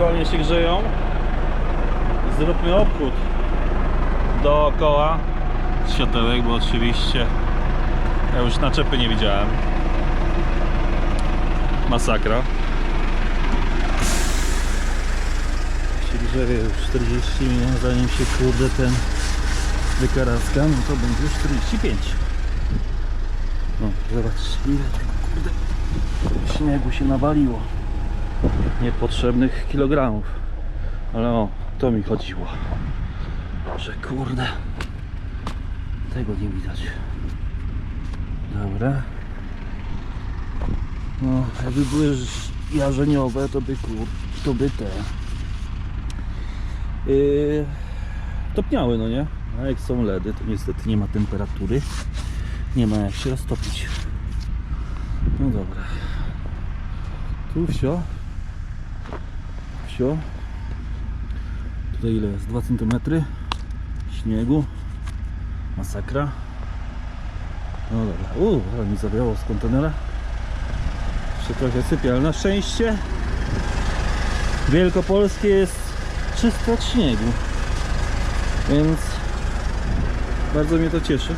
konie się grzeją. Zróbmy obchód dookoła światełek, bo oczywiście ja już naczepy nie widziałem. Masakra. Się grzeje już 40 minut, zanim się kurde ten wykaraska, no to będzie już 45. No, zobacz ile tego kurde śniegu się nawaliło. Niepotrzebnych kilogramów. Ale o, to mi chodziło. Że kurde tego nie widać. Dobra. No, jakby były jarzeniowe, to by kur, to by te yy, topniały, no nie? A jak są ledy, to niestety nie ma temperatury. Nie ma jak się roztopić. No dobra. Tu wsio. Tutaj ile jest? 2 cm śniegu. Masakra. No dobra. Uuu, ale mi zawiało z kontenera. Jeszcze trochę sypie, ale na szczęście Wielkopolskie jest czyste od śniegu. Więc bardzo mnie to cieszy.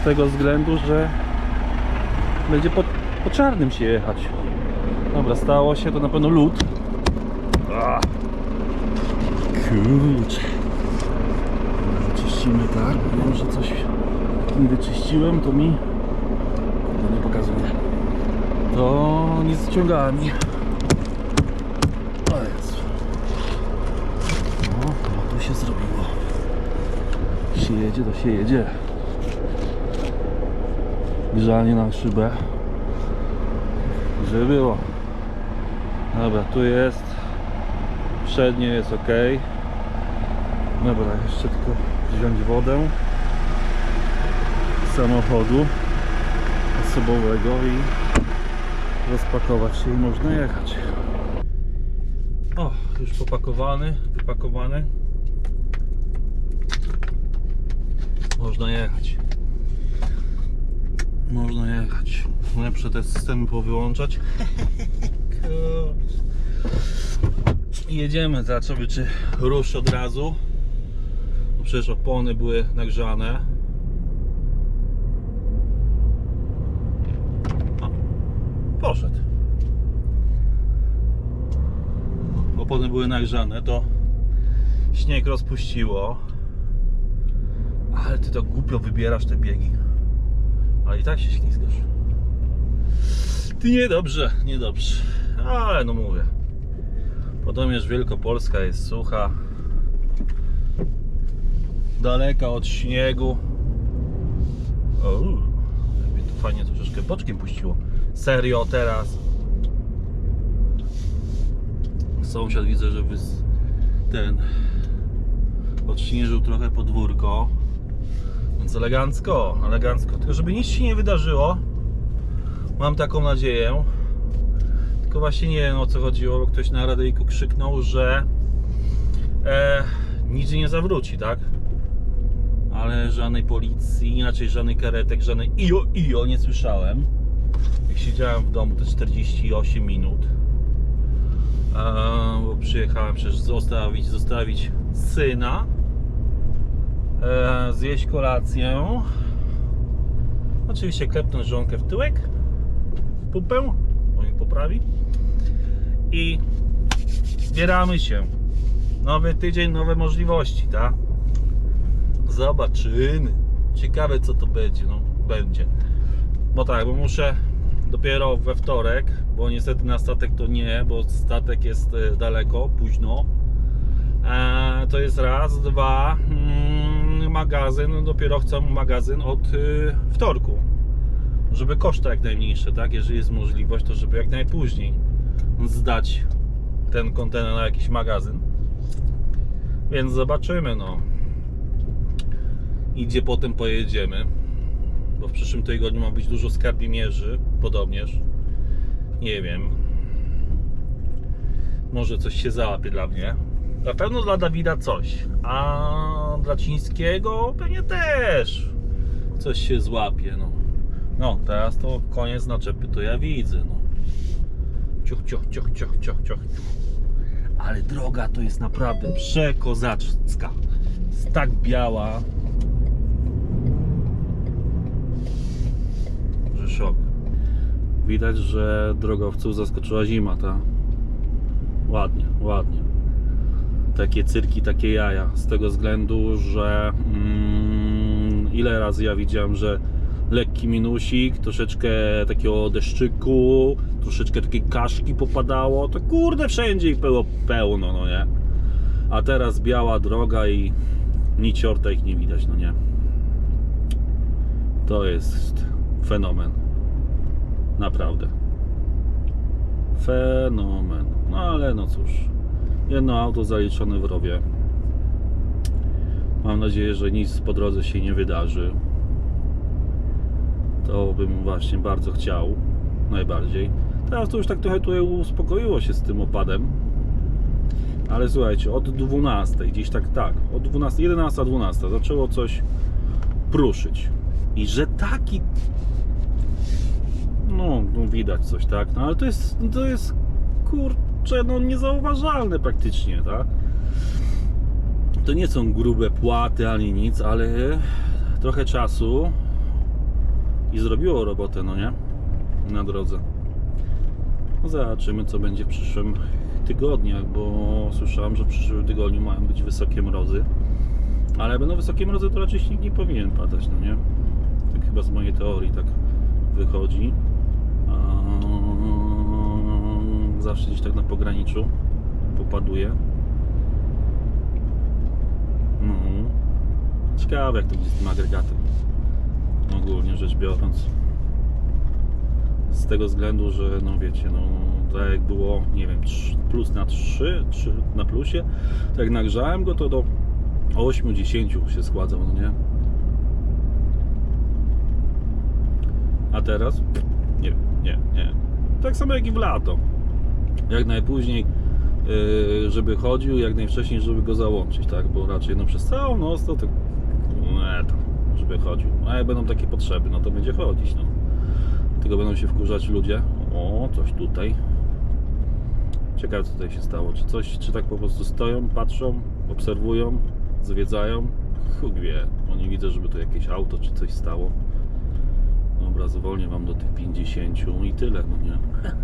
Z tego względu, że będzie po, po czarnym się jechać. Dobra, stało się to na pewno lód. Kurczę. Wyczyścimy tak. Wiem, że coś nie wyczyściłem, to mi to nie pokazuje. To nie ściągała mi. O Jezu. No to się zrobiło. Się jedzie, to się jedzie. Grzanie na szybę. Żeby było. Dobra, tu jest. Przednie jest ok. Dobra, jeszcze tylko wziąć wodę z samochodu osobowego i rozpakować się i można jechać. O, już popakowany, wypakowany. Można jechać. Można jechać. Lepsze te systemy powyłączać. Jedziemy, zobaczymy czy ruszy od razu. Przecież opony były nagrzane. O, poszedł. Opony były nagrzane, to śnieg rozpuściło. Ale ty to głupio wybierasz te biegi. Ale i tak się ślizgasz. Ty niedobrze, niedobrze. Ale no mówię. Podobnież Wielkopolska jest sucha. Daleka od śniegu. O, tu fajnie troszeczkę boczkiem puściło. Serio teraz. Sąsiad widzę, że wys... ten odśnieżył trochę podwórko. Więc elegancko, elegancko. Tylko żeby nic się nie wydarzyło. Mam taką nadzieję. Tylko właśnie nie wiem o co chodziło, bo ktoś na radyjku krzyknął, że e, nic nie zawróci, tak? Ale żadnej policji, inaczej żadnych karetek, żadnej IO, IO nie słyszałem. Jak siedziałem w domu te 48 minut. Bo przyjechałem przecież zostawić, zostawić syna. E, zjeść kolację. Oczywiście klepnąć żonkę w tyłek. W pupę. On mi poprawi. I zbieramy się. Nowy tydzień, nowe możliwości, tak? Zobaczymy. Ciekawe co to będzie, no będzie. Bo tak, bo muszę dopiero we wtorek, bo niestety na statek to nie, bo statek jest e, daleko, późno. E, to jest raz, dwa, mm, magazyn, dopiero chcę magazyn od y, wtorku. Żeby koszty jak najmniejsze, tak? Jeżeli jest możliwość, to żeby jak najpóźniej zdać ten kontener na jakiś magazyn. Więc zobaczymy, no. I gdzie potem pojedziemy. Bo w przyszłym tygodniu ma być dużo skarbimierzy, podobnież. Nie wiem. Może coś się załapie dla mnie. Na pewno dla Dawida coś. A dla Cińskiego pewnie też coś się złapie. No, no teraz to koniec naczepy to ja widzę. No. ciuch, ciuch, ciuch, ciuch, ciuch, ciuch. Ale droga to jest naprawdę przekozacka. Jest tak biała. Że szok. Widać, że drogowców zaskoczyła zima, ta. Ładnie, ładnie. Takie cyrki, takie jaja. Z tego względu, że mm, ile razy ja widziałem, że lekki minusik, troszeczkę takiego deszczyku, troszeczkę takiej kaszki popadało, to kurde wszędzie było pełno, no nie? A teraz biała droga i nic ich nie widać, no nie? To jest fenomen. Naprawdę. Fenomen. No ale no cóż. Jedno auto zaliczone w rowie. Mam nadzieję, że nic po drodze się nie wydarzy. To bym właśnie bardzo chciał. Najbardziej. Teraz to już tak trochę tutaj uspokoiło się z tym opadem. Ale słuchajcie, od 12, gdzieś tak, tak, od 12, 11, 12 zaczęło coś pruszyć. I że taki no, no widać coś, tak? No ale to jest, to jest kurczę, no niezauważalne praktycznie, tak? To nie są grube płaty ani nic, ale trochę czasu i zrobiło robotę, no nie? Na drodze. No zobaczymy, co będzie w przyszłym tygodniach, bo słyszałem, że w przyszłym tygodniu mają być wysokie mrozy. Ale będą wysokie mrozy, to raczej śnieg nie powinien padać, no nie? Tak chyba z mojej teorii tak wychodzi. Eee, Zawsze gdzieś tak na pograniczu popaduje. No. Ciekawe jak to będzie z tym agregatem. Ogólnie rzecz biorąc. Z tego względu, że no wiecie, no tak jak było, nie wiem, plus na 3, 3 na plusie, tak jak nagrzałem go, to do 8-10 się składał, no nie? A teraz? Nie, nie. Tak samo jak i w lato. Jak najpóźniej, yy, żeby chodził, jak najwcześniej, żeby go załączyć, tak? Bo raczej no przez całą noc to tak, nie, tam, żeby chodził. A jak będą takie potrzeby, no to będzie chodzić, no. Tylko będą się wkurzać ludzie. O, coś tutaj. Ciekawe co tutaj się stało. Czy coś, czy tak po prostu stoją, patrzą, obserwują, zwiedzają? Chuk wie. No nie widzę, żeby tu jakieś auto czy coś stało. Dobra, zwolnię wam do tych 50 i tyle, no nie?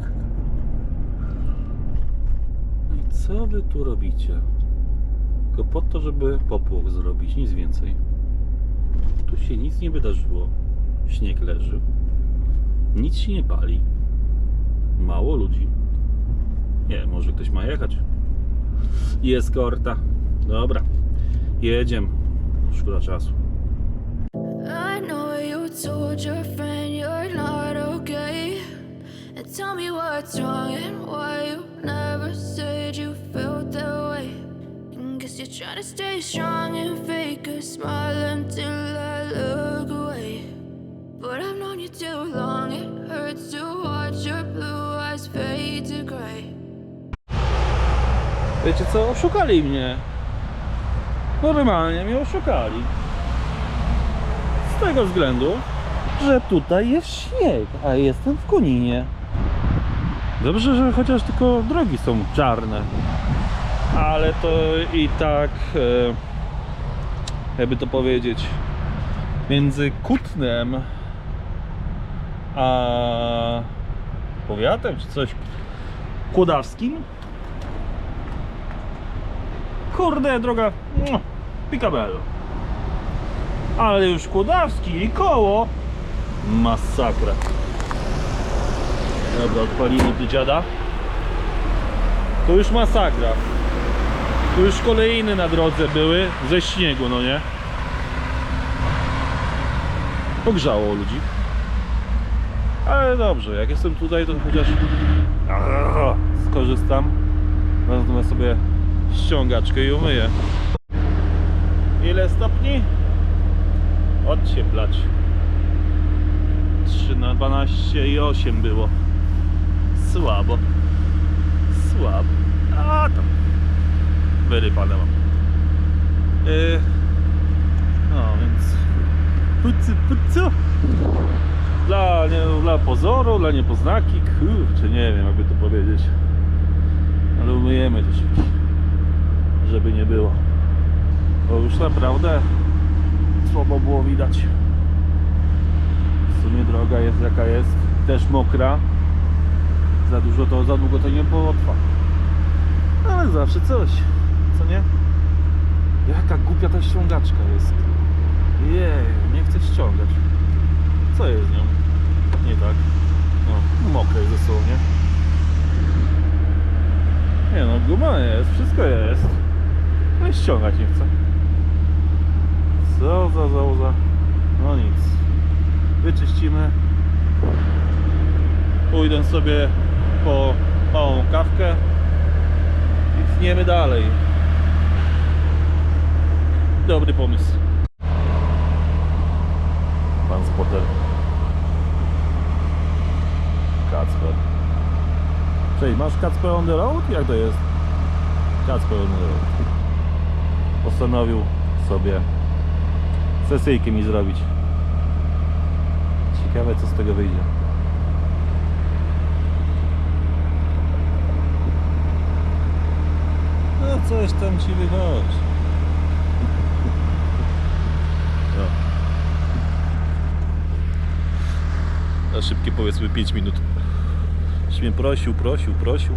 No i co wy tu robicie? Tylko po to, żeby popłoch zrobić, nic więcej. Tu się nic nie wydarzyło. Śnieg leży. Nic się nie pali. Mało ludzi. Nie, może ktoś ma jechać. Jest korta. Dobra. Jedziemy. Szkoda czasu. Told your friend you're not okay. And tell me what's wrong and why you never said you felt that way. And guess you're trying to stay strong and fake a smile until I look away. But I've known you too long, it hurts to watch your blue eyes fade to. Wiecie co? Oszukali mnie. Normalnie mnie oszukali. Z tego względu, że tutaj jest śnieg, a jestem w Koninie. Dobrze, że chociaż tylko drogi są czarne. Ale to i tak, e, jakby to powiedzieć, między Kutnem a powiatem czy coś kłodawskim Kurde, droga Picabello. Ale już Kłodawski i koło masakra. Dobra, odpalimy tu dziada. To już masakra. Tu już kolejny na drodze były ze śniegu, no nie? Pogrzało ludzi. Ale dobrze, jak jestem tutaj, to chociaż skorzystam. Wezmę sobie ściągaczkę i umyję. Ile stopni? Odcieplać. 3 na 12 i 8 było. Słabo. Słabo. A tam. Wyrypane mam. Yy, no więc. Pucy, pucu. Dla, nie, dla pozoru, nie poznaki, kurczę, nie wiem jakby to powiedzieć. Ale umyjemy te szybki, żeby nie było. Bo już naprawdę słabo było widać. Sumie droga jest jaka jest, też mokra. Za dużo to, za długo to nie potrwa. Ale zawsze coś, co nie? Jaka głupia ta ściągaczka jest. Jej, nie chcę ściągać. Co jest z nią? Nie tak. No, mokre jest dosłownie. Nie no, guma jest, wszystko jest. No i ściągać nie chcę. Co za zauza? No nic. Wyczyścimy. Pójdę sobie po małą kawkę i tniemy dalej. Dobry pomysł. Pan spotter. Kacper. Cześć, masz Kacper on the road? Jak to jest? Kacper on the road. Postanowił sobie sesyjkę mi zrobić. Ciekawe co z tego wyjdzie. No coś tam ci wychodzi. No. Na szybkie powiedzmy 5 minut. Mnie prosił, prosił, prosił,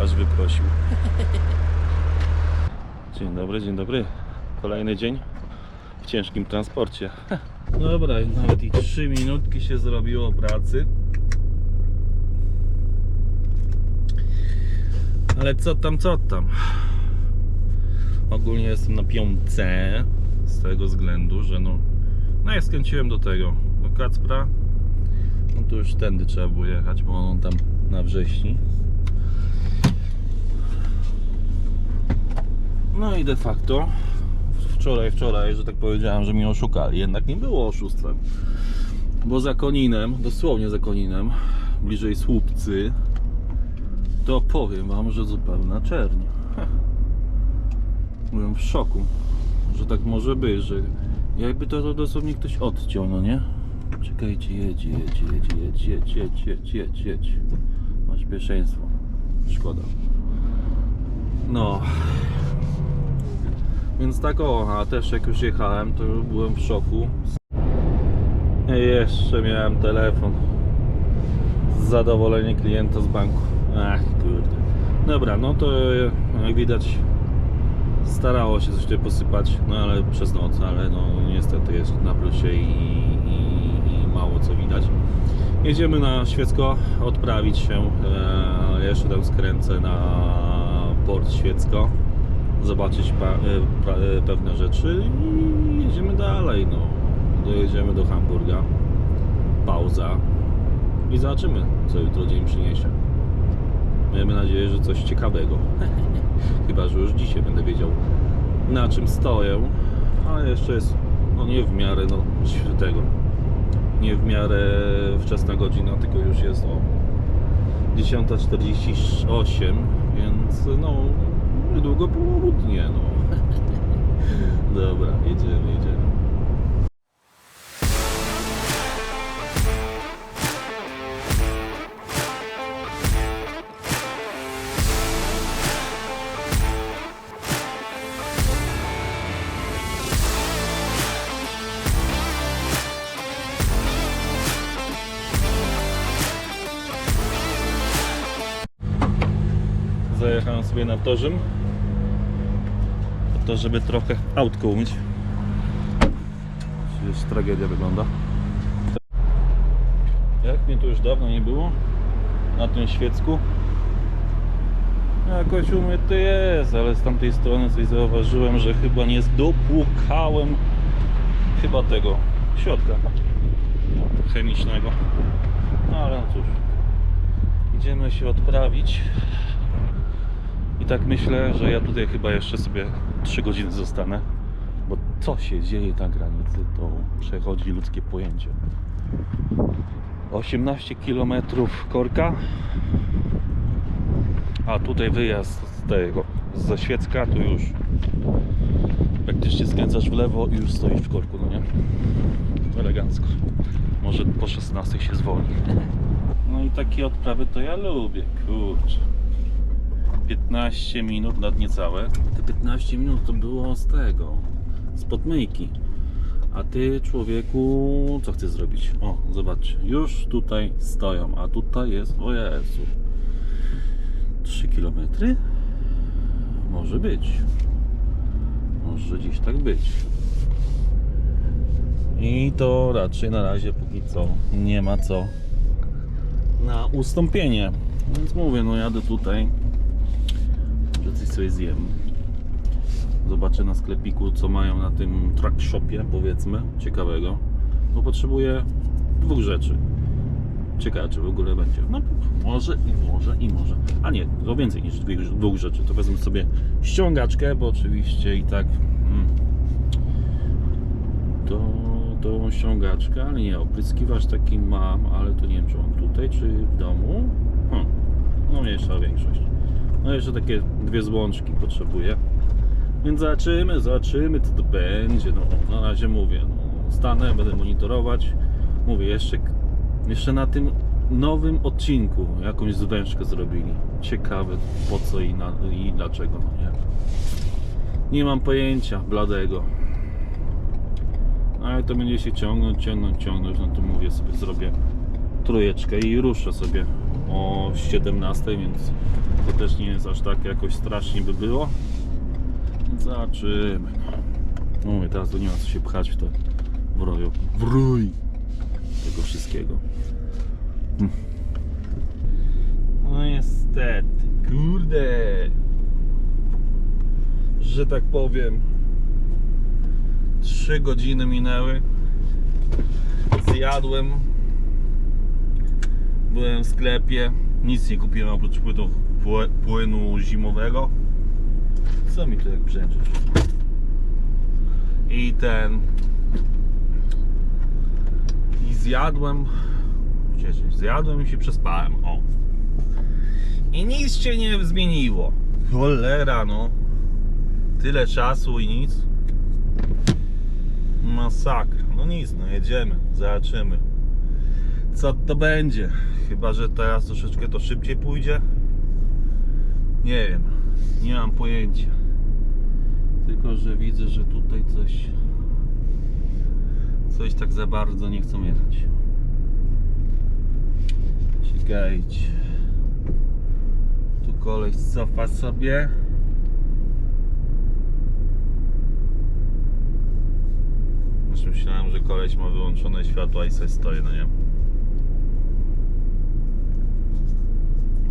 aż wyprosił. Dzień dobry, dzień dobry. Kolejny dzień w ciężkim transporcie. Dobra, nawet i 3 minutki się zrobiło pracy. Ale co tam, co tam? Ogólnie jestem na piątce z tego względu, że no, no ja skręciłem do tego, do Kacpra. No to już tędy trzeba było jechać, bo on tam na wrześni. No i de facto wczoraj, wczoraj, że tak powiedziałem, że mnie oszukali. Jednak nie było oszustwem. Bo za Koninem, dosłownie za Koninem, bliżej Słupcy, to powiem wam, że zupełna czerń. Byłem w szoku, że tak może być, że jakby to, to dosłownie ktoś odciął, no nie? Czekajcie, jedź, jedź, jedź, jedź, jedź, jedź, jedź, jedź, jedź. Masz pierwszeństwo. Szkoda. No. Więc tak o, a też jak już jechałem, to byłem w szoku. I jeszcze miałem telefon. Zadowolenie klienta z banku. Ach, kurde. Dobra, no to jak widać starało się coś tutaj posypać, no ale przez noc, ale no niestety jest na plusie i, i, i mało co widać. Jedziemy na Świecko odprawić się, e, jeszcze tam skręcę na port Świecko, zobaczyć e, e, pewne rzeczy i jedziemy dalej, no. Dojedziemy do Hamburga, pauza i zobaczymy, co jutro dzień przyniesie. Miejmy nadzieję, że coś ciekawego. Chyba, że już dzisiaj będę wiedział na czym stoję, ale jeszcze jest no nie w miarę no tego nie w miarę wczesna godzina, tylko już jest o 10.48, więc no niedługo południe, no. Dobra, jedziemy, jedziemy. Zajechałem sobie na torzym to, żeby trochę autko umyć. Przecież tragedia wygląda. Jak mnie tu już dawno nie było na tym świecku. Jakoś umyty jest, ale z tamtej strony coś zauważyłem, że chyba nie dopłukałem chyba tego środka chemicznego. No ale no cóż, idziemy się odprawić. I tak myślę, że ja tutaj chyba jeszcze sobie 3 godziny zostanę, bo co się dzieje na granicy, to przechodzi ludzkie pojęcie. 18 km korka, a tutaj wyjazd z tego, ze Świecka, tu już praktycznie skręcasz w lewo i już stoisz w korku, no nie? Elegancko. Może po 16 się zwolni. takie odprawy to ja lubię, kurczę. 15 minut, nad niecałe. Te 15 minut to było z tego, z podmyjki. A ty, człowieku, co chcesz zrobić? O, zobaczcie, już tutaj stoją, a tutaj jest, o Jezu, 3 km? Może być. Może gdzieś tak być. I to raczej na razie póki co nie ma co na ustąpienie. Więc mówię, no jadę tutaj, że coś sobie zjem. Zobaczę na sklepiku, co mają na tym truck shopie, powiedzmy, ciekawego. Bo potrzebuję dwóch rzeczy. Ciekawe, czy w ogóle będzie. No, może i może i może. A nie, to więcej niż dwóch rzeczy. To wezmę sobie ściągaczkę, bo oczywiście i tak. Mm, to tą ściągaczkę, ale nie, opryskiwacz taki mam, ale to nie wiem, czy on tutaj, czy w domu. Hm. No mniejsza większość. No jeszcze takie dwie złączki potrzebuję. Więc zobaczymy, zobaczymy co to będzie. No, na razie mówię, no, stanę, będę monitorować. Mówię, jeszcze, jeszcze na tym nowym odcinku jakąś zwężkę zrobili. Ciekawe po co i, na, i dlaczego, no nie. Nie mam pojęcia bladego. Ale to będzie się ciągnąć, ciągnąć, ciągnąć, no to mówię sobie, zrobię trójeczkę i ruszę sobie o 17, więc to też nie jest aż tak jakoś strasznie by było. Więc Zobaczymy. No mówię, teraz to nie ma co się pchać w to w roju. W rój tego wszystkiego. Hm. No niestety, kurde, że tak powiem. 3 godziny minęły. Zjadłem. Byłem w sklepie. Nic nie kupiłem oprócz płynu, pły- płynu zimowego. Co mi tu jak brzęczy? I ten. I zjadłem. Zjadłem i się przespałem. O. I nic się nie zmieniło. Cholera no. Tyle czasu i nic. Masakra. No nic, no jedziemy, zobaczymy. Co to będzie? Chyba, że teraz troszeczkę to szybciej pójdzie. Nie wiem, nie mam pojęcia. Tylko, że widzę, że tutaj coś. Coś tak za bardzo nie chcą jechać. Czekajcie. Tu koleś cofa sobie. Już myślałem, że koleś ma wyłączone światła i sobie stoi, no nie?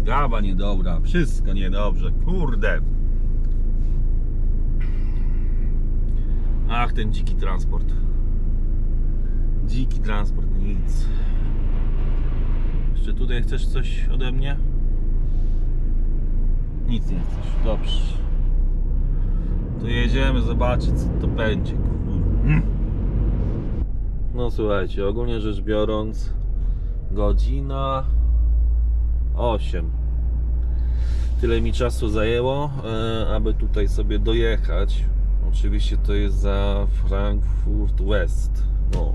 Gawa niedobra, wszystko niedobrze, kurde. Ach, ten dziki transport. Dziki transport, nic. Jeszcze tutaj chcesz coś ode mnie? Nic nie chcesz, dobrze. To jedziemy zobaczyć co to będzie. kurde. No słuchajcie, ogólnie rzecz biorąc, godzina 8. Tyle mi czasu zajęło, e, aby tutaj sobie dojechać. Oczywiście to jest za Frankfurt West. No,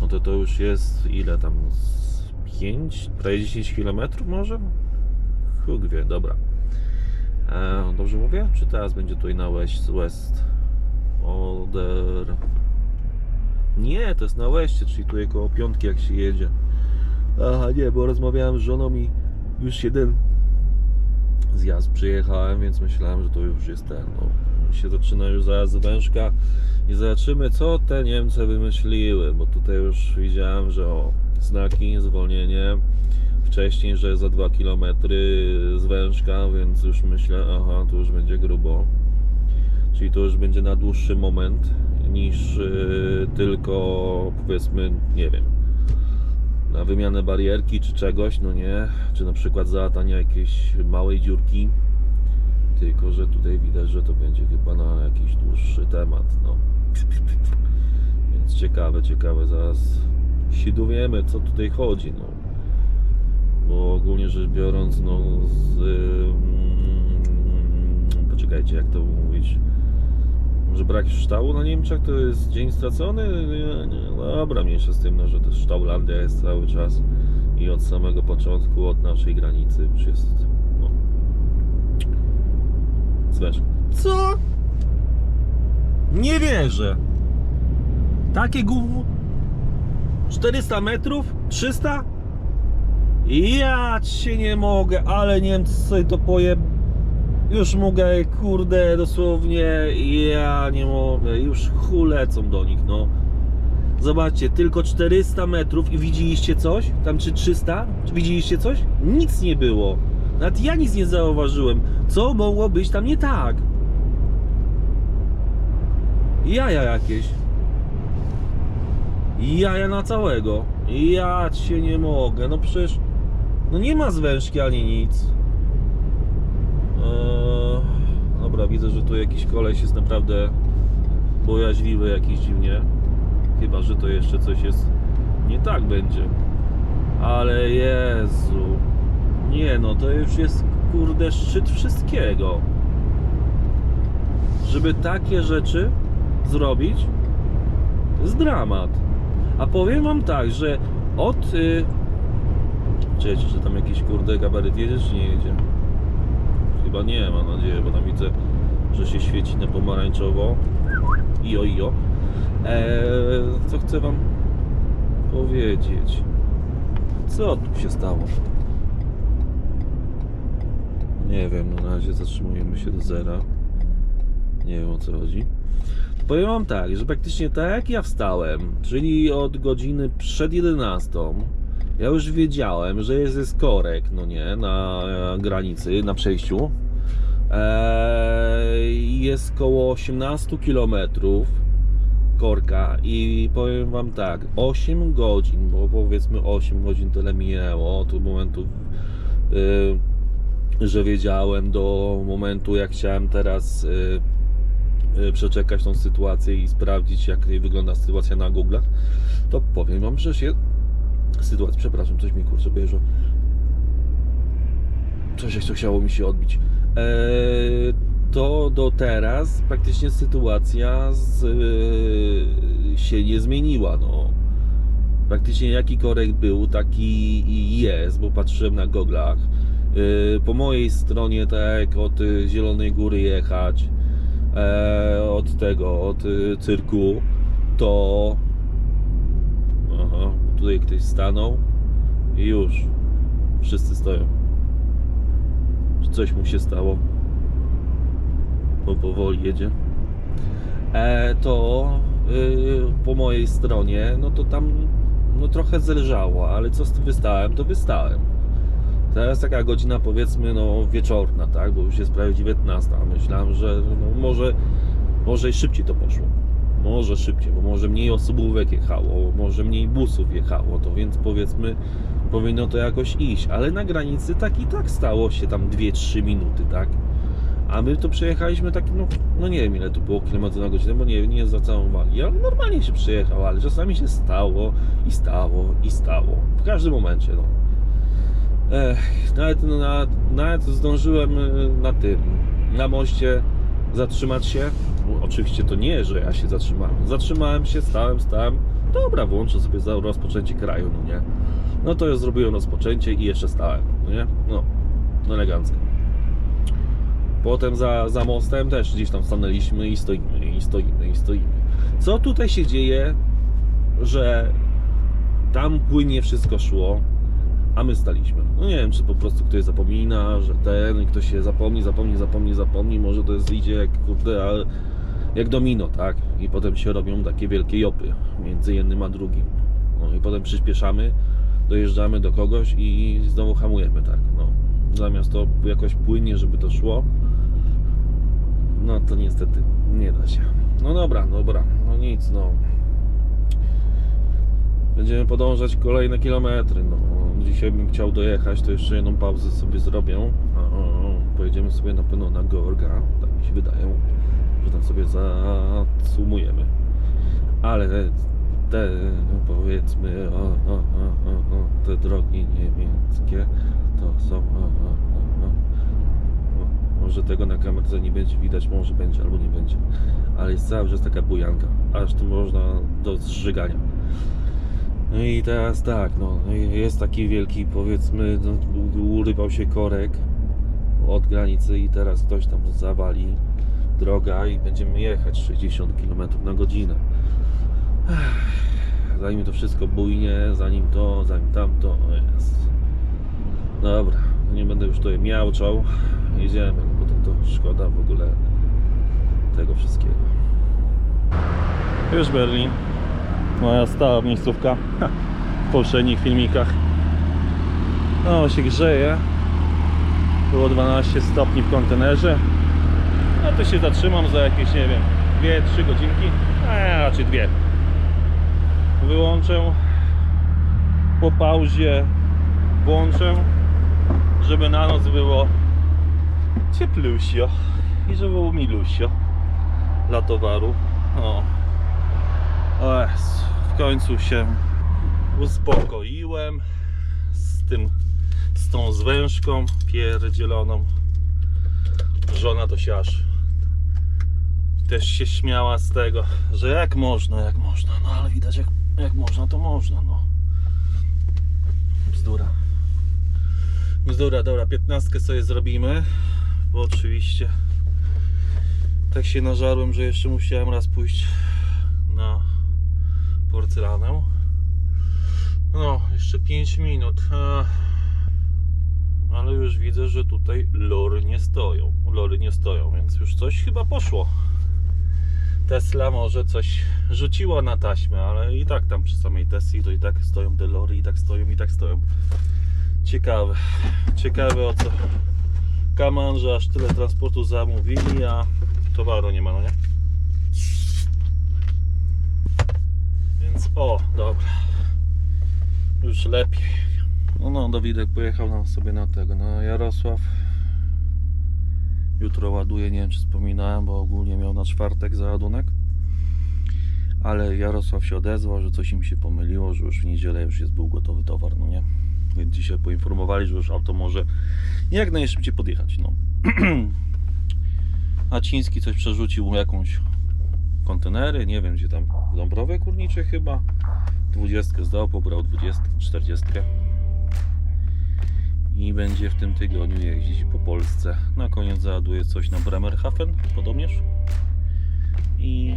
no to to już jest ile tam? z 5, prawie 10 km może? Huk wie, dobra. E, dobrze mówię? Czy teraz będzie tutaj na West? West? Oder... Nie, to jest na Łeście, czyli tutaj koło piątki jak się jedzie. Aha, nie, bo rozmawiałem z żoną i już jeden zjazd przyjechałem, więc myślałem, że to już jest ten. No. Się zaczyna już zaraz wężka i zobaczymy, co te Niemcy wymyśliły, bo tutaj już widziałem, że o, znaki, zwolnienie. Wcześniej, że za 2 km z wężka, więc już myślę, aha, tu już będzie grubo. Czyli to już będzie na dłuższy moment niż yy, tylko powiedzmy, nie wiem, na wymianę barierki czy czegoś, no nie, czy na przykład załatania jakiejś małej dziurki. Tylko, że tutaj widać, że to będzie chyba na jakiś dłuższy temat, no. Więc ciekawe, ciekawe, zaraz się dowiemy, co tutaj chodzi, no. Bo ogólnie rzecz biorąc, no, z, ym, poczekajcie, jak to mówić, że brak ształu na Niemczech to jest dzień stracony? Nie, dobra, mniejsza z tym, no, że to Sztaulandia jest cały czas i od samego początku, od naszej granicy już jest, no... Zwesz. Co? Nie wierzę. Takie gówno? 400 metrów? 300? Ja cię nie mogę, ale Niemcy to poje... Już mogę, kurde, dosłownie, ja nie mogę, już chulecą do nich, no. Zobaczcie, tylko 400 metrów i widzieliście coś? Tam czy 300? Czy widzieliście coś? Nic nie było. Nawet ja nic nie zauważyłem. Co mogło być tam nie tak? Jaja jakieś. Jaja na całego. Ja cię nie mogę. No przecież. No nie ma zwężki ani nic. Eee, dobra, widzę, że tu jakiś koleś jest naprawdę bojaźliwy jakiś dziwnie. Chyba, że to jeszcze coś jest nie tak będzie. Ale Jezu. Nie no, to już jest kurde szczyt wszystkiego. Żeby takie rzeczy zrobić, to jest dramat. A powiem wam tak, że od... Y... Czekajcie, czy tam jakiś kurde gabaryt jedzie, czy nie jedzie? Chyba nie, mam nadzieję, bo tam widzę, że się świeci na pomarańczowo. Ijo, ijo. Eee, co chcę wam powiedzieć? Co tu się stało? Nie wiem, na razie zatrzymujemy się do zera. Nie wiem o co chodzi. Powiem wam tak, że praktycznie tak jak ja wstałem, czyli od godziny przed 11, ja już wiedziałem, że jest, jest korek, no nie, na e, granicy, na przejściu. Eee, jest koło 18 km korka i powiem wam tak, 8 godzin, bo powiedzmy 8 godzin tyle minęło od momentu, yy, że wiedziałem do momentu jak chciałem teraz yy, yy, przeczekać tą sytuację i sprawdzić jak wygląda sytuacja na Google'ach, to powiem wam, że się sytuacja, przepraszam, coś mi kurczę bierze coś to chciało mi się odbić. Eee, to do teraz praktycznie sytuacja z, e, się nie zmieniła. No. Praktycznie jaki korek był, taki jest, bo patrzyłem na goglach. E, po mojej stronie, tak od e, Zielonej Góry jechać, e, od tego, od e, cyrku, to aha, tutaj ktoś stanął i już wszyscy stoją. Coś mu się stało? Bo powoli jedzie. E, to y, po mojej stronie, no to tam no trochę zelżało, ale co wystałem, to wystałem. Teraz taka godzina powiedzmy no wieczorna, tak, bo już jest prawie 19. Myślałem, że no, może, może i szybciej to poszło. Może szybciej, bo może mniej osobówek jechało, może mniej busów jechało, to więc powiedzmy powinno to jakoś iść, ale na granicy tak i tak stało się tam 2-3 minuty, tak? A my to przejechaliśmy tak, no, no nie wiem ile tu było kilometrów na godzinę, bo nie, nie zwracałem uwagi, ale normalnie się przejechał, ale czasami się stało i stało i stało. W każdym momencie, no. Ech, nawet, no, na, nawet zdążyłem y, na tym, na moście zatrzymać się. Oczywiście to nie, że ja się zatrzymałem. Zatrzymałem się, stałem, stałem. Dobra, włączę sobie za rozpoczęcie kraju, no nie. No to ja zrobiłem rozpoczęcie i jeszcze stałem, no nie? No, elegancko. Potem za, za mostem też gdzieś tam stanęliśmy i stoimy, i stoimy, i stoimy. Co tutaj się dzieje, że tam płynnie wszystko szło, a my staliśmy. No nie wiem, czy po prostu ktoś zapomina, że ten, ktoś się zapomni, zapomni, zapomni, zapomni, może to jest idzie jak kurde, ale jak domino, tak? I potem się robią takie wielkie jopy między jednym a drugim. No i potem przyspieszamy, dojeżdżamy do kogoś i znowu hamujemy, tak? No. Zamiast to jakoś płynnie, żeby to szło, no to niestety nie da się. No dobra, dobra, no nic, no. Będziemy podążać kolejne kilometry. No. Dzisiaj bym chciał dojechać, to jeszcze jedną pauzę sobie zrobię. Pojedziemy sobie na pewno na Gorga, tak mi się wydaje, że tam sobie zasumujemy. Ale te, powiedzmy, o, o, o, o, te drogi niemieckie to są. O, o, Może tego na kamerze nie będzie widać, może będzie albo nie będzie. Ale jest cały czas taka bujanka, aż tu można do zżygania. No i teraz tak, no jest taki wielki, powiedzmy, no, się korek od granicy i teraz ktoś tam zawali droga i będziemy jechać 60 km na godzinę. Zanim to wszystko bujnie, zanim to, zanim tamto, jest. Dobra, nie będę już tutaj miałczał. Jedziemy, bo to, to szkoda w ogóle tego wszystkiego. Już Berlin. Moja stała miejscówka w poprzednich filmikach. No, się grzeje. Było 12 stopni w kontenerze. No to się zatrzymam za jakieś, nie wiem, 2-3 godzinki. A raczej dwie. Wyłączę. Po pauzie włączę, żeby na noc było cieplusio i żeby było milusio dla towaru. O. W końcu się uspokoiłem z tym, z tą zwężką pierdzieloną. Żona to się aż też się śmiała z tego, że jak można, jak można. No ale widać jak, jak można, to można, no. Bzdura. Bzdura, dobra, 15 sobie zrobimy, bo oczywiście tak się nażarłem, że jeszcze musiałem raz pójść na porcelanę. No, jeszcze 5 minut. Ale już widzę, że tutaj lory nie stoją. Lory nie stoją, więc już coś chyba poszło. Tesla może coś rzuciło na taśmę, ale i tak tam przy samej Tesli to i tak stoją te lory, i tak stoją, i tak stoją. Ciekawe. Ciekawe o co Kaman, że aż tyle transportu zamówili, a towaru nie ma, no nie? Więc o, dobra. Już lepiej. No no, Dawidek pojechał nam sobie na tego, na Jarosław. Jutro ładuje, nie wiem czy wspominałem, bo ogólnie miał na czwartek załadunek. Ale Jarosław się odezwał, że coś im się pomyliło, że już w niedzielę już jest był gotowy towar, no nie? Więc dzisiaj poinformowali, że już auto może jak najszybciej podjechać, no. A Ciński coś przerzucił jakąś kontenery, nie wiem gdzie tam, w Dąbrowie Górniczej chyba. 20 zdał, pobrał 20, 40 i będzie w tym tygodniu jeździć po Polsce. Na koniec załaduje coś na Bremerhaven, podobnież. I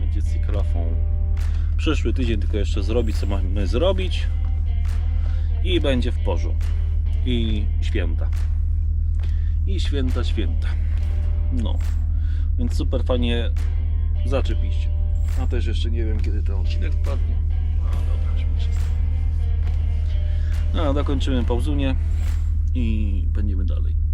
będzie cyklafą. Przyszły tydzień tylko jeszcze zrobić, co mamy zrobić. I będzie w porzu. I święta. I święta, święta. No. Więc super fajnie zaczepiście. A też jeszcze nie wiem kiedy ten odcinek wpadnie. No dobra, śmieszne. No, dokończymy pauzunię i będziemy dalej.